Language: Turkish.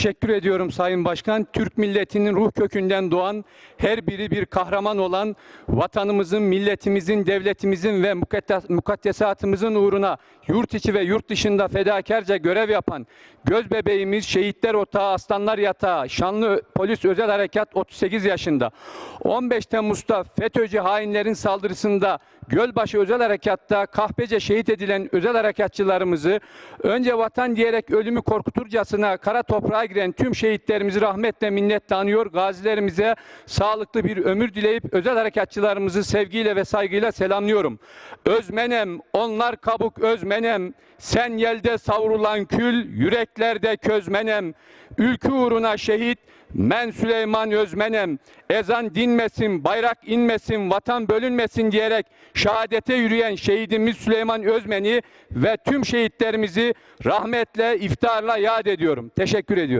Teşekkür ediyorum Sayın Başkan. Türk milletinin ruh kökünden doğan, her biri bir kahraman olan, vatanımızın, milletimizin, devletimizin ve mukaddes- mukaddesatımızın uğruna yurt içi ve yurt dışında fedakarca görev yapan, göz bebeğimiz, şehitler otağı, aslanlar yatağı, şanlı polis özel harekat 38 yaşında. 15 Temmuz'da FETÖ'cü hainlerin saldırısında Gölbaşı özel harekatta kahpece şehit edilen özel harekatçılarımızı önce vatan diyerek ölümü korkuturcasına kara toprağa giren tüm şehitlerimizi rahmetle minnetle anıyor. Gazilerimize sağlıklı bir ömür dileyip özel harekatçılarımızı sevgiyle ve saygıyla selamlıyorum. Özmenem, onlar kabuk özmenem, sen yelde savrulan kül, yüreklerde közmenem, ülkü uğruna şehit, men Süleyman Özmenem, ezan dinmesin, bayrak inmesin, vatan bölünmesin diyerek şehadete yürüyen şehidimiz Süleyman Özmen'i ve tüm şehitlerimizi rahmetle, iftarla yad ediyorum. Teşekkür ediyorum.